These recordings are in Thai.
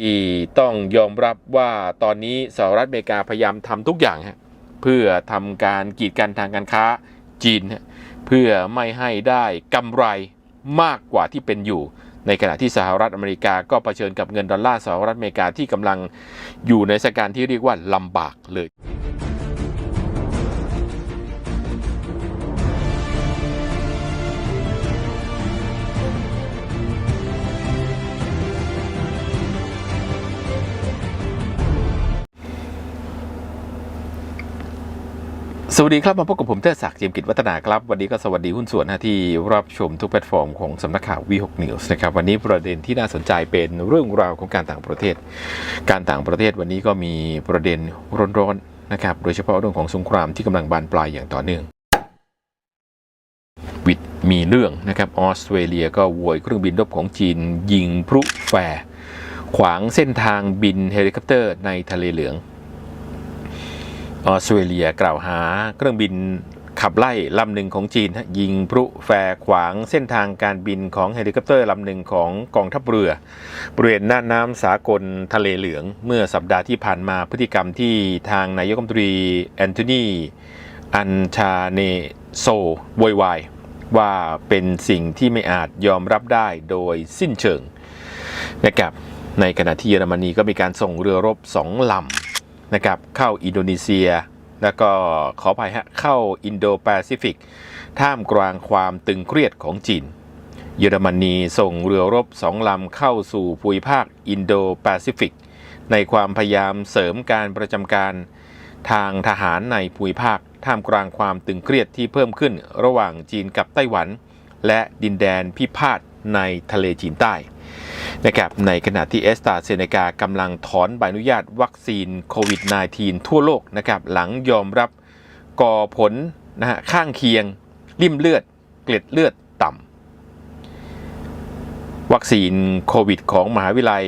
ที่ต้องยอมรับว่าตอนนี้สหรัฐอเมริกาพยายามทำทุกอย่างฮะเพื่อทำการกีดกันทางการค้าจีนเพื่อไม่ให้ได้กำไรมากกว่าที่เป็นอยู่ ในขณะที่สหรัฐอเมริกาก็เผชิญกับเงินดอลลาร์สหรัฐอเมริกาที่กำลังอยู่ในสถานการณ์ที่เรียกว่าลำบากเลย สวัสดีครับ มาพบกับผมเทศศักดิ์เจียมกิจวัฒนาครับ วันนี้ก็สวัสดีหุ้นส่วนนะที่รับชมทุกแพลตฟอร์มของสำนักข่าววีหกนิวส์นะครับ วันนี้ประเด็นที่น่าสนใจเป็นเรื่องราวของการต่างประเทศ การต่างประเทศวันนี้ก็มีประเด็นร้อนๆนะครับ โดยเฉพาะเรื่องของสงครามที่กำลังบานปลายอย่างต่อเนื่อง วิดมีเรื่องนะครับออสเตรเลียก็โวยเครื่องบินรบของจีน ยิงพลุแฟร์ขวางเส้นทางบินเฮลิคอปเตอร์ในทะเลเหลือง ออสเตรเลียกล่าวหาเครื่องบินขับไล่ลำหนึ่งของจีนยิงพลุแฟร์ขวางเส้นทางการบินของเฮลิคอปเตอร์ลำหนึ่งของกองทัพเรือบริเวณหน้าน้ำสากลทะเลเหลืองเมื่อสัปดาห์ที่ผ่านมาพฤติกรรมที่ทางนายกรัฐมนตรีแอนโทนีอันชาเนโซโวยวายว่าเป็นสิ่งที่ไม่อาจยอมรับได้โดยสิ้นเชิงนะครับในขณะที่เยอรมนีก็มีการส่งเรือรบสองลำ นะครับเข้าอินโดนีเซีย แล้วก็ขออภัยฮะเข้าอินโดแปซิฟิก ท่ามกลางความตึงเครียดของจีน เยอรมนีส่งเรือรบสองลำเข้าสู่ภูมิภาคอินโดแปซิฟิก ในความพยายามเสริมการประจำการทางทหารในภูมิภาค ท่ามกลางความตึงเครียดที่เพิ่มขึ้นระหว่างจีนกับไต้หวัน และดินแดนพิพาทในทะเลจีนใต้ นะครับในขณะที่เอสตาเซเนกากำลังถอนใบอนุญาตวัคซีนโควิด -19 ทั่วโลกนะครับหลังยอมรับก่อผลนะฮะข้างเคียง ริ่มเลือด เกล็ดเลือดต่ำวัคซีนโควิด ของมหาวิทยาลัย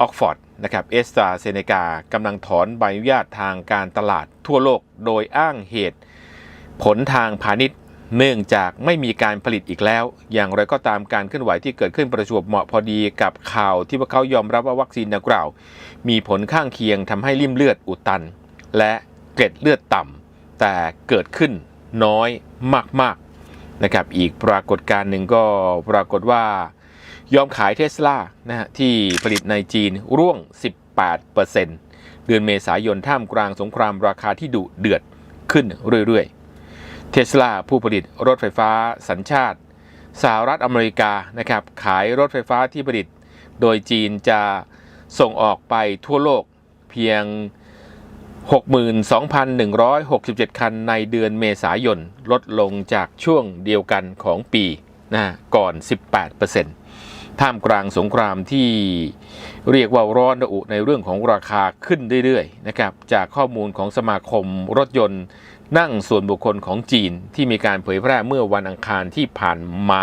ออกฟอร์ดนะครับเอสตาเซเนกากำลังถอนใบอนุญาตทางการตลาดทั่วโลก โดยอ้างเหตุผลทางพาณิชย์ เนื่องจากไม่มีการผลิตอีกแล้ว อย่างไรก็ตามการเคลื่อนไหวที่เกิดขึ้นประจวบเหมาะพอดีกับข่าวที่พวกเขายอมรับว่าวัคซีนดังกล่าว มีผลข้างเคียงทำให้ริ่มเลือดอุดตัน และเกล็ดเลือดต่ำแต่เกิดขึ้นน้อยมากๆนะครับอีกปรากฏการณ์หนึ่งก็ปรากฏว่ายอมขายเทสลานะฮะที่ผลิตในจีนร่วง 18%เดือนเมษายนท่ามกลางสงครามราคาที่ดุเดือดขึ้นเรื่อยๆ เทสลาผู้ผลิตรถไฟฟ้าสัญชาติสหรัฐอเมริกานะครับขายรถไฟฟ้าที่ผลิต โดยจีนจะส่งออกไปทั่วโลกเพียง 62,167 คันในเดือนเมษายน ลดลงจากช่วงเดียวกันของปีนะก่อน 18% ท่ามกลางสงครามที่เรียกว่าร้อนระอุในเรื่องของราคาขึ้นเรื่อยๆนะครับจากข้อมูลของสมาคมรถยนต์นั่งส่วนบุคคลของจีนที่มีการเผยแพร่เมื่อวันอังคารที่ผ่านมา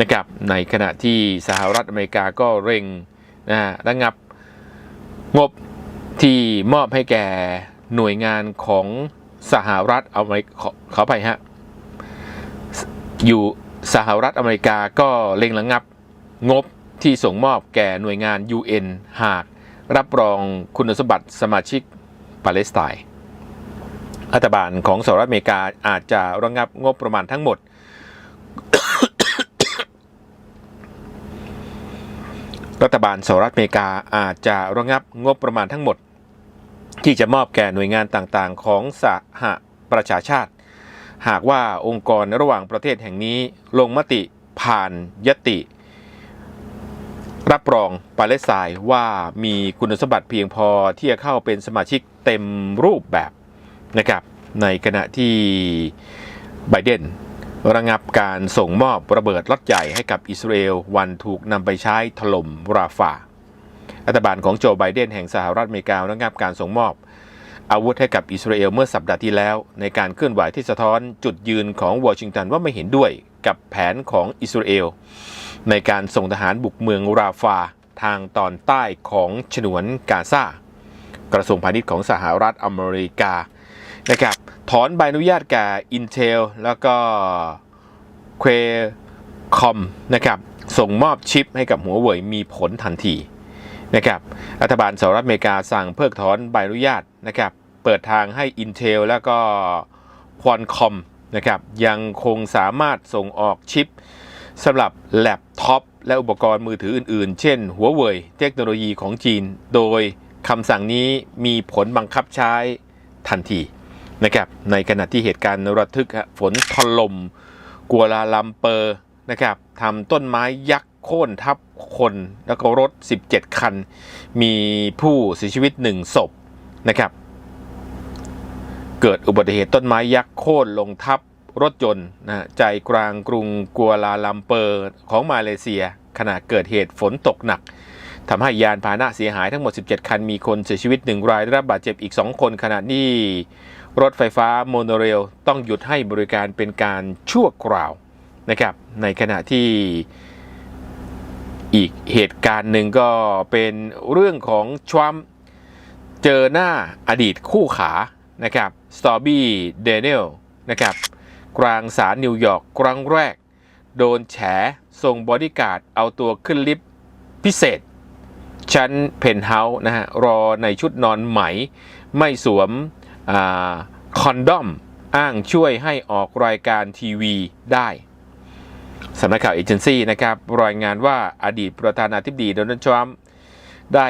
นะครับในขณะที่สหรัฐอเมริกาก็เร่งนะฮะระงับงบที่มอบให้แก่หน่วยงานของสหรัฐอเมริกาขขอไปฮะอยู่สหรัฐอเมริกาก็เร่งระงับ งบที่ส่งมอบแก่หน่วยงาน UN หากรับรองคุณสมบัติสมาชิกปาเลสไตน์รัฐบาลของสหรัฐอเมริกาอาจจะระงับงบประมาณทั้งหมด รัฐบาลสหรัฐอเมริกาอาจจะระงับงบประมาณทั้งหมด ที่จะมอบแก่หน่วยงานต่างๆ ของสหประชาชาติ หากว่าองค์กรระหว่างประเทศแห่งนี้ลงมติผ่านยติ รับรองปาเลสไตน์ว่ามีคุณสมบัติเพียงพอที่จะเข้าเป็นสมาชิกเต็มรูปแบบนะครับในขณะที่ไบเดนระงับการส่งมอบระเบิดล็อตใหญ่ให้กับอิสราเอลวันถูกนำไปใช้ถล่มราฟารัฐบาลของโจไบเดนแห่งสหรัฐอเมริการะงับการส่งมอบ อาวุธให้กับอิสราเอลเมื่อสัปดาห์ที่แล้ว ในการเคลื่อนไหวที่สะท้อนจุดยืนของวอชิงตันว่าไม่เห็นด้วยกับแผนของอิสราเอล ในการส่งทหารบุกเมืองราฟาทางตอนใต้ของฉนวนกาซากระทรวงพาณิชย์ของสหรัฐอเมริกานะครับถอนใบอนุญาตแก่ Intel แล้วก็ Qualcomm นะครับส่งมอบชิปให้กับหัวเว่ยมีผลทันทีนะครับรัฐบาลสหรัฐอเมริกาสั่งเพิกถอนใบอนุญาตนะครับเปิดทางให้ Intel แล้วก็ Qualcomm นะครับยังคงสามารถส่งออกชิป สำหรับแล็ปท็อปและอุปกรณ์มือถืออื่นๆ เช่น หัวเว่ยเทคโนโลยีของจีน โดยคำสั่งนี้มีผลบังคับใช้ทันทีนะครับในขณะที่เหตุการณ์ระทึกฝนถล่มกัวลาลัมเปอร์นะครับทำต้นไม้ยักษ์โค่นทับคนแล้วก็รถ 17 คัน มีผู้เสียชีวิต 1 ศพนะครับ เกิดอุบัติเหตุต้นไม้ยักษ์โค่นลงทับ รถยนต์นะใจกลางกรุงกัวลาลัมเปอร์ของมาเลเซีย ขณะเกิดเหตุฝนตกหนักทำให้ยานพาหนะเสียหายทั้งหมด 17 คัน มีคนเสียชีวิต 1 รายได้รับบาดเจ็บอีก 2 คนขณะนี้รถไฟฟ้าโมโนเรลต้องหยุดให้บริการเป็นการชั่วคราวนะครับ ในขณะที่อีกเหตุการณ์หนึ่งก็เป็นเรื่องของทรัมป์เจอหน้าอดีตคู่ขานะครับสตอบี้เดนิเอลนะครับ กลางศาลนิวยอร์กครั้งแรก โดนแฉส่งบอดี้การ์ดเอาตัวขึ้นลิฟต์พิเศษ ชั้นเพนท์เฮาส์นะฮะ รอในชุดนอนไหม ไม่สวมอคอนดอม อ้างช่วยให้ออกรายการทีวีได้สำนักข่าวเอเจนซี่นะครับ รายงานว่าอดีตประธานาธิบดีโดนัลด์ทรัมป์ได้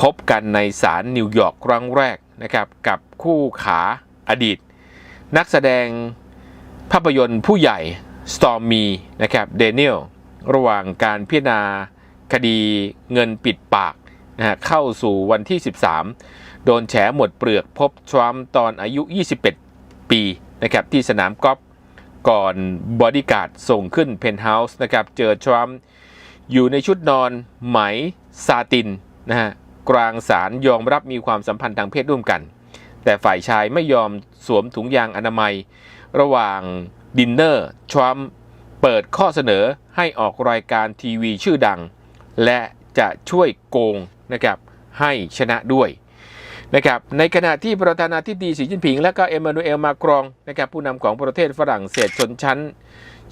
พบกันในศาลนิวยอร์กครั้งแรกนะครับ กับคู่ขาอดีต นักแสดง ภาพยนตร์ผู้ใหญ่สตอร์มีนะครับเดนิเอลระหว่างการพิจารณาคดีเงินปิดปากนะฮะเข้าสู่วันที่ 13 โดนแฉหมดเปลือกพบทรัมป์ตอนอายุ 21 ปีนะครับที่สนามกอล์ฟก่อนบอดี้การ์ดส่งขึ้นเพนท์เฮาส์นะครับเจอทรัมป์อยู่ในชุดนอนไหมซาตินนะฮะกลางศาลยอมรับมีความสัมพันธ์ทางเพศร่วมกัน แต่ฝ่ายชายไม่ยอมสวมถุงยางอนามัย ระหว่างดินเนอร์ทรัมป์เปิดข้อเสนอให้ออกรายการทีวีชื่อดัง และจะช่วยโกงนะครับให้ชนะด้วยนะครับในขณะที่ประธานาธิบดีสีจิ้นผิง และก็เอมมานูเอลมาครองนะครับผู้นำของประเทศฝรั่งเศสชนชั้น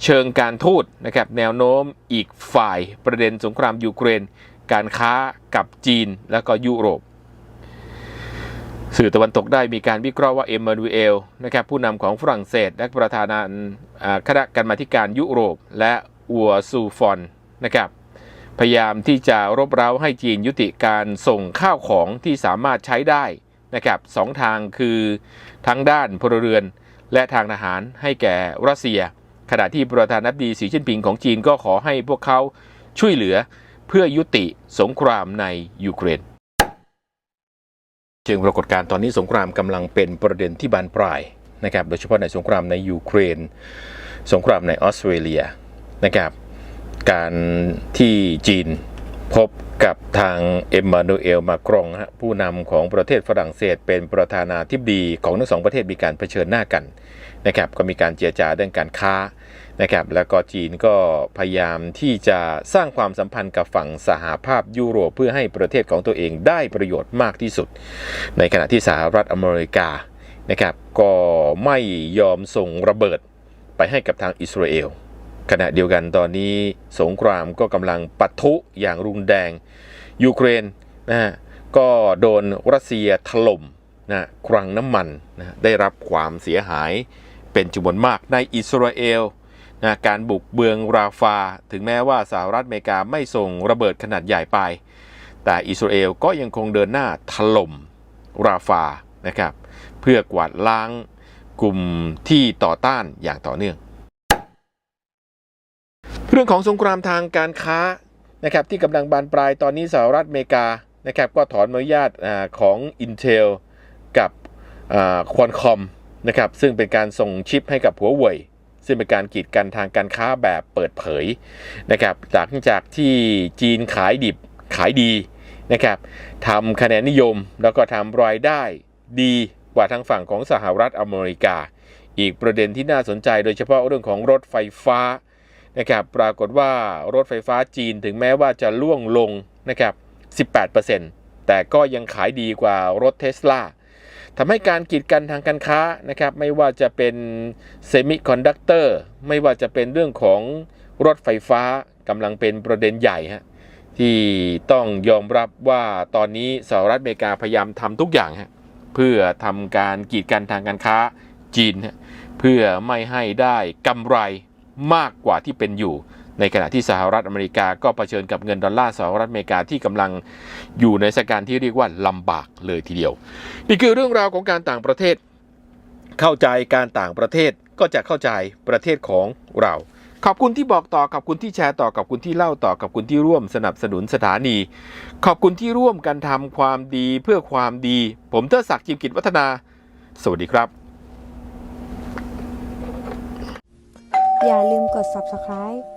เชิงการทูตนะครับแนวโน้มอีกฝ่ายประเด็นสงครามยูเครน การค้ากับจีนและก็ยุโรป สื่อตะวันตกได้มีการวิเคราะห์ว่าเอ็มมานูเอลนะครับผู้นำของฝรั่งเศส และประธานาอ่าคณะกรรมาการยุโรป และอัวซูฟอนนะครับพยายามที่จะรบเร้าให้จีนยุติการส่งข้าวของที่สามารถใช้ได้นะครับสองทางคือทั้งด้านพลเรือนและทางทหารให้แก่รัสเซีย ขณะที่ประธานาธิบดีสีจิ้นผิงของจีนก็ขอให้พวกเขาช่วยเหลือเพื่อยุติสงครามในยูเครน จึงปรากฏการณ์ตอนนี้สงครามกำลังเป็นประเด็นที่บานปลายนะครับโดยเฉพาะในสงครามในยูเครน สงครามในออสเตรเลียนะครับการที่จีนพบกับทางเอ็มมานูเอลมาครองผู้นำของประเทศฝรั่งเศส เป็นประธานาธิบดีของทั้งสองประเทศมีการเผชิญหน้ากันนะครับก็มีการเจรจาเรื่องการค้า นะครับแล้วก็จีนก็พยายามที่จะสร้างความสัมพันธ์กับฝั่งสหภาพยุโรปเพื่อให้ประเทศของตัวเองได้ประโยชน์มากที่สุด ในขณะที่สหรัฐอเมริกานะครับก็ไม่ยอมส่งระเบิดไปให้กับทางอิสราเอลขณะเดียวกันตอนนี้สงครามก็กำลังปะทุอย่างรุนแรง ยูเครนนะฮะก็โดนรัสเซียถล่มนะคลังน้ำมันนะได้รับความเสียหายเป็นจำนวนมากในอิสราเอล นะการบุกเบืองราฟา ถึงแม้ว่าสหรัฐอเมริกาไม่ส่งระเบิดขนาดใหญ่ไป แต่อิสราเอลก็ยังคงเดินหน้าถล่มราฟานะครับเพื่อกวาดล้างกลุ่มที่ต่อต้านอย่างต่อเนื่อง เรื่องของสงครามทางการค้านะครับที่กำลังบานปลายตอนนี้สหรัฐอเมริกานะครับก็ถอนอนุญาตของ Intel กับควอนคอมนะครับซึ่งเป็นการส่งชิปให้กับหัวเว่ย ซึ่งเป็นการกีดกันทางการค้าแบบเปิดเผยนะครับจากจากที่จีนขายดิบขายดีนะครับทำคะแนนนิยมแล้วก็ทำรายได้ดีกว่าทางฝั่งของสหรัฐอเมริกา อีกประเด็นที่น่าสนใจโดยเฉพาะเรื่องของรถไฟฟ้านะครับปรากฏว่ารถไฟฟ้าจีนถึงแม้ว่าจะล่วงลงนะครับ 18%แต่ก็ยังขายดีกว่ารถเทสลา ทำให้การกีดกันทางการค้านะครับไม่ว่าจะเป็นเซมิคอนดักเตอร์ไม่ว่าจะเป็นเรื่องของรถไฟฟ้ากำลังเป็นประเด็นใหญ่ฮะที่ต้องยอมรับว่าตอนนี้สหรัฐอเมริกาพยายามทำทุกอย่างฮะเพื่อทำการกีดกันทางการค้าจีน เพื่อไม่ให้ได้กำไรมากกว่าที่เป็นอยู่ ในขณะที่สหรัฐอเมริกาก็เผชิญกับเงินดอลลาร์สหรัฐอเมริกาที่กำลังอยู่ในสถานการณ์ที่เรียกว่าลำบากเลยทีเดียว นี่คือเรื่องราวของการต่างประเทศ เข้าใจการต่างประเทศก็จะเข้าใจประเทศของเรา ขอบคุณที่บอกต่อขอบคุณที่แชร์ต่อขอบคุณที่เล่าต่อขอบคุณที่ร่วมสนับสนุนสถานี ขอบคุณที่ร่วมกันทำความดีเพื่อความดี ผมเทอศักดิ์จิมกิจวัฒนา สวัสดีครับอย่าลืมกด subscribe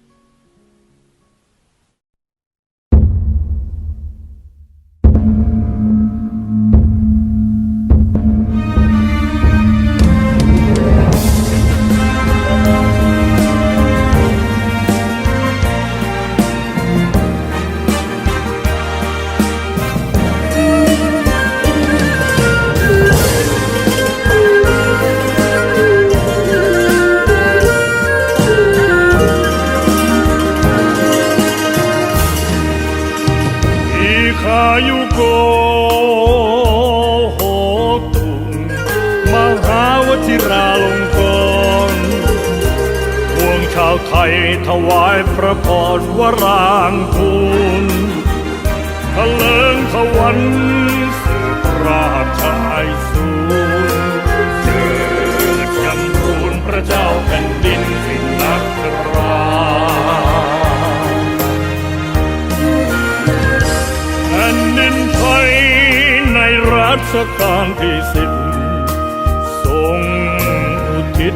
ไทยถวายพระพรวรางคูณทะเลิงทวันสืบราชายสูรเจิดจำรูนพระเจ้าแผ่นดินสินักราแผ่นดินไทยในรัชกาลที่สิบทรงอุทิศ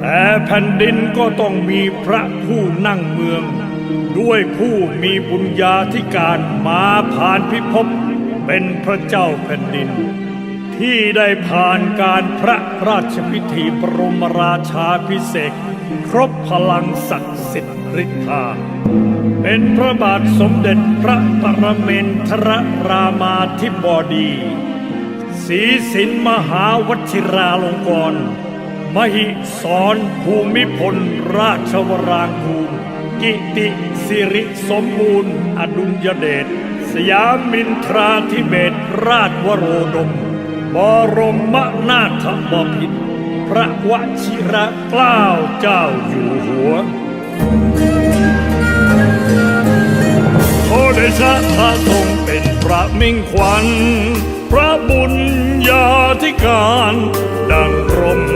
แต่แผ่นดินก็ต้องมีพระผู้นั่งเมือง ด้วยผู้มีบุญญาธิการมาผ่านพิภพเป็นพระเจ้าแผ่นดิน ที่ได้ผ่านการพระราชพิธีบรมราชาพิเศษครบพลังศักดิ์สิทธิ์ฤทธา เป็นพระบาทสมเด็จพระปรเมนทรรามาธิบดีศรีสินมหาวชิราลงกรณ์ มหิสรภูมิพลราชวรางคูลกิติสิริสมบูรณ์ อดุลยเดชสยามินทราธิเบศราชวโรดม บรมนาถบพิตรพระวชิระเกล้าเจ้าอยู่หัวโอเดชะพระทรงเป็นพระมิ่งขวัญ พระบุญญาธิการ ดังรม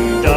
ง ใ